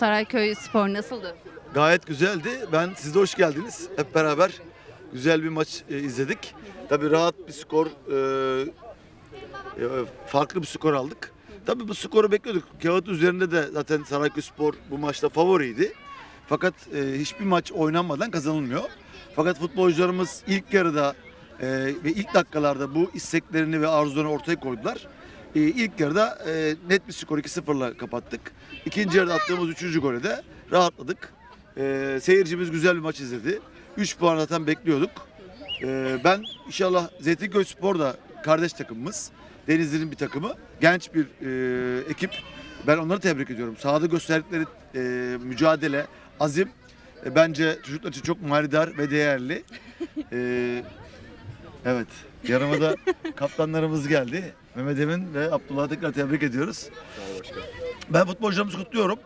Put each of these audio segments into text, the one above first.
Sarayköy Spor nasıldı? Gayet güzeldi. Ben siz de hoş geldiniz. Hep beraber güzel bir maç e, izledik. Tabii rahat bir skor, e, e, farklı bir skor aldık. Tabii bu skoru bekliyorduk. Kağıt üzerinde de zaten Sarayköy Spor bu maçta favoriydi. Fakat e, hiçbir maç oynanmadan kazanılmıyor. Fakat futbolcularımız ilk yarıda e, ve ilk dakikalarda bu isteklerini ve arzularını ortaya koydular. E, ilk yarıda e, net bir skor 2-0'la kapattık. İkinci yarıda attığımız üçüncü gole de rahatladık. E, seyircimiz güzel bir maç izledi. 3 puan zaten bekliyorduk. E, ben inşallah Zeytinköy Spor da kardeş takımımız. Denizli'nin bir takımı. Genç bir e, ekip. Ben onları tebrik ediyorum. Sahada gösterdikleri e, mücadele, azim e, bence çocuklar için çok manidar ve değerli. E, evet. Yanıma da kaptanlarımız geldi. Mehmet Emin ve Abdullah'ı tekrar tebrik ediyoruz. Ben futbolcularımızı kutluyorum.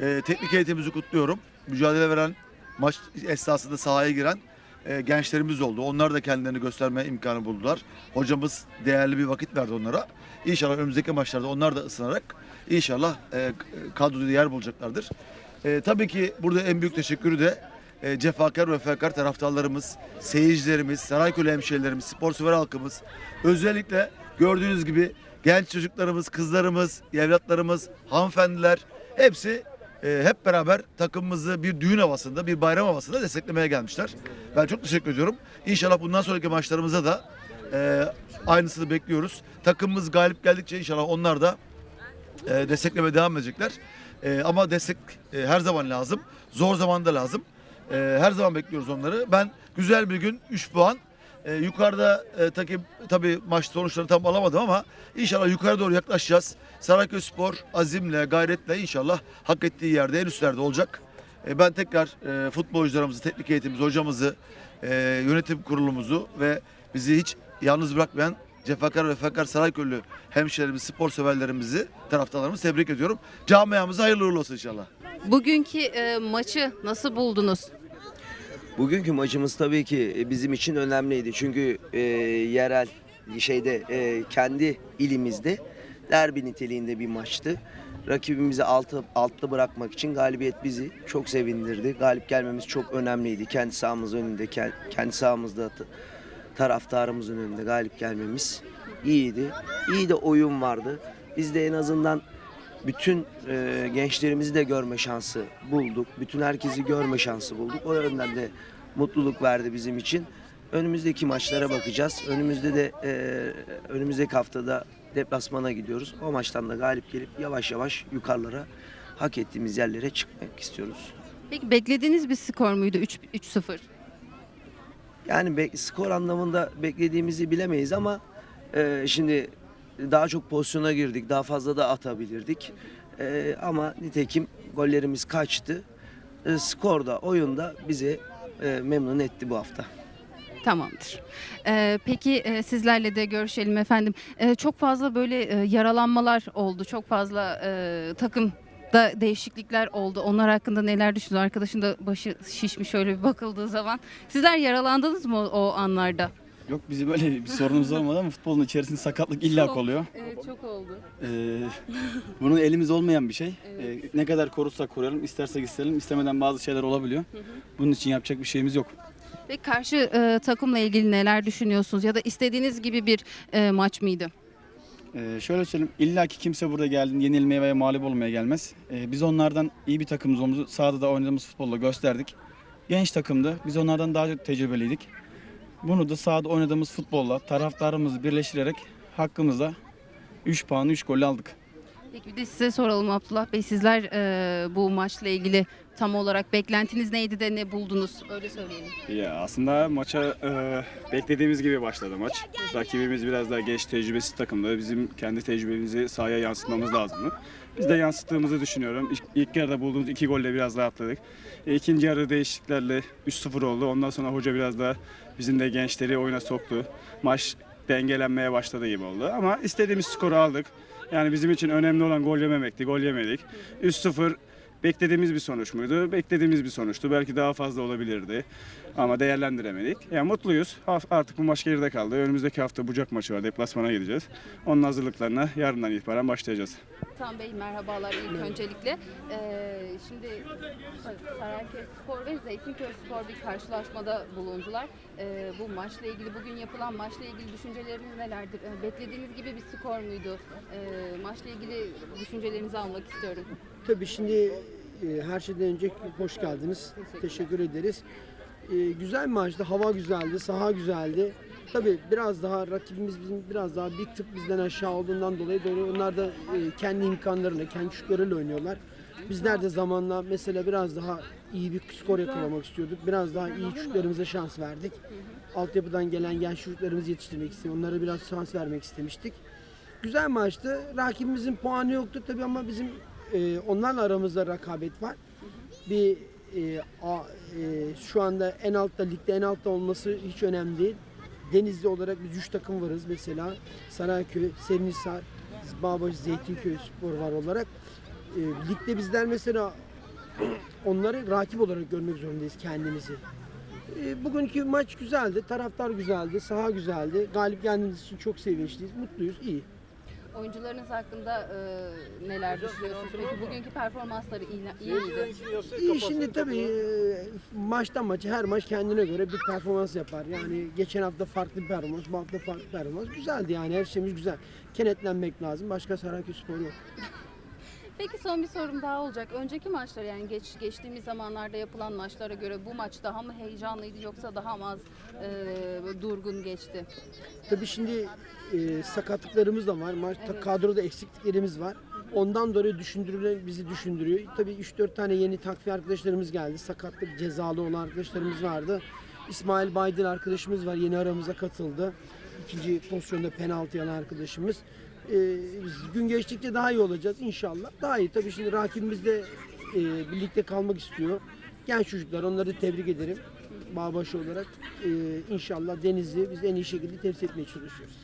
E, teknik heyetimizi kutluyorum. Mücadele veren, maç esnasında sahaya giren e, gençlerimiz oldu. Onlar da kendilerini gösterme imkanı buldular. Hocamız değerli bir vakit verdi onlara. İnşallah önümüzdeki maçlarda onlar da ısınarak inşallah e, kadroda yer bulacaklardır. E, tabii ki burada en büyük teşekkürü de e, cefakar ve fekar taraftarlarımız, seyircilerimiz, Sarayköy hemşehrilerimiz, spor sever halkımız, özellikle gördüğünüz gibi genç çocuklarımız, kızlarımız, evlatlarımız, hanımefendiler hepsi e, hep beraber takımımızı bir düğün havasında, bir bayram havasında desteklemeye gelmişler. Ben çok teşekkür ediyorum. İnşallah bundan sonraki maçlarımıza da e, aynısını bekliyoruz. Takımımız galip geldikçe inşallah onlar da e, desteklemeye devam edecekler. E, ama destek e, her zaman lazım. Zor zamanda lazım. E, her zaman bekliyoruz onları. Ben güzel bir gün 3 puan. E, yukarıda e, takip tabii maç sonuçlarını tam alamadım ama inşallah yukarı doğru yaklaşacağız. Sarayköy Spor azimle, gayretle inşallah hak ettiği yerde en üstlerde olacak. E, ben tekrar e, futbolcularımızı, teknik heyetimizi, hocamızı, e, yönetim kurulumuzu ve bizi hiç yalnız bırakmayan Cefakar ve Fekar Sarayköylü hemşehrilerimizi, spor severlerimizi, taraftarlarımızı tebrik ediyorum. Camiamıza hayırlı uğurlu olsun inşallah. Bugünkü e, maçı nasıl buldunuz? Bugünkü maçımız tabii ki e, bizim için önemliydi. Çünkü e, yerel şeyde e, kendi ilimizde derbi niteliğinde bir maçtı. Rakibimizi altı, altta bırakmak için galibiyet bizi çok sevindirdi. Galip gelmemiz çok önemliydi. Kendi sahamız önünde, ke- kendi sahamızda taraftarımızın önünde galip gelmemiz iyiydi. İyi de oyun vardı. Biz de en azından bütün e, gençlerimizi de görme şansı bulduk. Bütün herkesi görme şansı bulduk. O yönden de mutluluk verdi bizim için. Önümüzdeki maçlara bakacağız. Önümüzde de e, önümüzdeki haftada deplasmana gidiyoruz. O maçtan da galip gelip yavaş yavaş yukarılara hak ettiğimiz yerlere çıkmak istiyoruz. Peki beklediğiniz bir skor muydu 3 3-0? Yani be- skor anlamında beklediğimizi bilemeyiz ama e, şimdi daha çok pozisyona girdik. Daha fazla da atabilirdik. E, ama nitekim gollerimiz kaçtı. E, skor da oyunda bizi e, memnun etti bu hafta. Tamamdır. E, peki e, sizlerle de görüşelim efendim. E, çok fazla böyle e, yaralanmalar oldu. Çok fazla e, takım da değişiklikler oldu. Onlar hakkında neler düşünüyorsunuz? Arkadaşın da başı şişmiş şöyle bir bakıldığı zaman. Sizler yaralandınız mı o, o anlarda? Yok bizi böyle bir sorunumuz olmadı ama futbolun içerisinde sakatlık illak oluyor. Evet çok oldu. Ee, bunun elimiz olmayan bir şey. Ee, ne kadar korursak koruyalım, istersek isteyelim, istemeden bazı şeyler olabiliyor. Bunun için yapacak bir şeyimiz yok. Ve karşı e, takımla ilgili neler düşünüyorsunuz? Ya da istediğiniz gibi bir e, maç mıydı? Ee, şöyle söyleyeyim, illa ki kimse burada geldiğinde yenilmeye veya mağlup olmaya gelmez. Ee, biz onlardan iyi bir takımımız olduğumuzu sahada da oynadığımız futbolla gösterdik. Genç takımdı, biz onlardan daha çok tecrübeliydik. Bunu da sahada oynadığımız futbolla taraftarımızı birleştirerek hakkımızda 3 puan 3 gol aldık. Peki bir de size soralım Abdullah Bey. Sizler e, bu maçla ilgili tam olarak beklentiniz neydi de ne buldunuz? Öyle söyleyelim. Ya aslında maça e, beklediğimiz gibi başladı maç. Rakibimiz biraz daha genç tecrübesiz takımdı. Bizim kendi tecrübemizi sahaya yansıtmamız lazımdı. Biz de yansıttığımızı düşünüyorum. İlk, ilk yarıda bulduğumuz iki golle biraz rahatladık. E, ikinci yarı değişikliklerle 3-0 oldu. Ondan sonra hoca biraz daha bizim de gençleri oyuna soktu. Maç dengelenmeye başladı gibi oldu. Ama istediğimiz skoru aldık. Yani bizim için önemli olan gol yememekti. Gol yemedik. 3-0 beklediğimiz bir sonuç muydu? Beklediğimiz bir sonuçtu. Belki daha fazla olabilirdi. Ama değerlendiremedik. Yani mutluyuz. Artık bu maç geride kaldı. Önümüzdeki hafta Bucak maçı var. Deplasmana gideceğiz. Onun hazırlıklarına yarından itibaren başlayacağız. Tan Bey merhabalar ilk öncelikle. Ee, şimdi Sarayköy Spor ve Zeytinköy Spor bir karşılaşmada bulundular. Ee, bu maçla ilgili, bugün yapılan maçla ilgili düşünceleriniz nelerdir? Ee, beklediğiniz gibi bir skor muydu? Ee, maçla ilgili düşüncelerinizi almak istiyorum. Tabii şimdi e, her şeyden önce hoş geldiniz. Teşekkür ederiz. E, güzel maçtı. Hava güzeldi, saha güzeldi. Tabii biraz daha rakibimiz bizim biraz daha bir tık bizden aşağı olduğundan dolayı doğru onlar da e, kendi imkanlarıyla, kendi şutlarıyla oynuyorlar. Bizler de zamanla mesela biraz daha iyi bir skor yakalamak istiyorduk. Biraz daha iyi şutlarımıza şans verdik. Altyapıdan gelen genç şutlarımızı yetiştirmek istedik. Onlara biraz şans vermek istemiştik. Güzel maçtı. Rakibimizin puanı yoktu tabii ama bizim e, onlarla aramızda rekabet var. Bir e, a, e, şu anda en altta ligde en altta olması hiç önemli değil. Denizli olarak biz 3 takım varız mesela. Sarayköy, Serinhisar, Bağbaşı, Zeytinköy Spor var olarak. E, ligde bizler mesela onları rakip olarak görmek zorundayız kendimizi. E, bugünkü maç güzeldi, taraftar güzeldi, saha güzeldi. Galip geldiğimiz için çok sevinçliyiz, mutluyuz, iyi. Oyuncularınız hakkında e, neler düşünüyorsunuz? Peki bugünkü performansları iyi, iyi miydi? İyi şimdi tabii e, maçtan maça her maç kendine göre bir performans yapar. Yani geçen hafta farklı bir performans, bu hafta farklı bir performans. Güzeldi yani her şeyimiz güzel. Kenetlenmek lazım. Başka Sarayköy Spor yok. Peki son bir sorum daha olacak. Önceki maçlar yani geç, geçtiğimiz zamanlarda yapılan maçlara göre bu maç daha mı heyecanlıydı yoksa daha mı az e, durgun geçti? Tabii şimdi e, sakatlıklarımız da var. Maçta kadroda eksikliklerimiz var. Ondan dolayı düşündürülen bizi düşündürüyor. Tabii 3-4 tane yeni takviye arkadaşlarımız geldi. Sakatlık cezalı olan arkadaşlarımız vardı. İsmail Baydın arkadaşımız var. Yeni aramıza katıldı. İkinci pozisyonda penaltı yalan arkadaşımız. E, biz gün geçtikçe daha iyi olacağız inşallah. Daha iyi. Tabii şimdi rakibimiz de e, birlikte kalmak istiyor. Genç çocuklar onları tebrik ederim. Bağbaşı olarak e, inşallah Denizli biz en iyi şekilde temsil etmeye çalışıyoruz.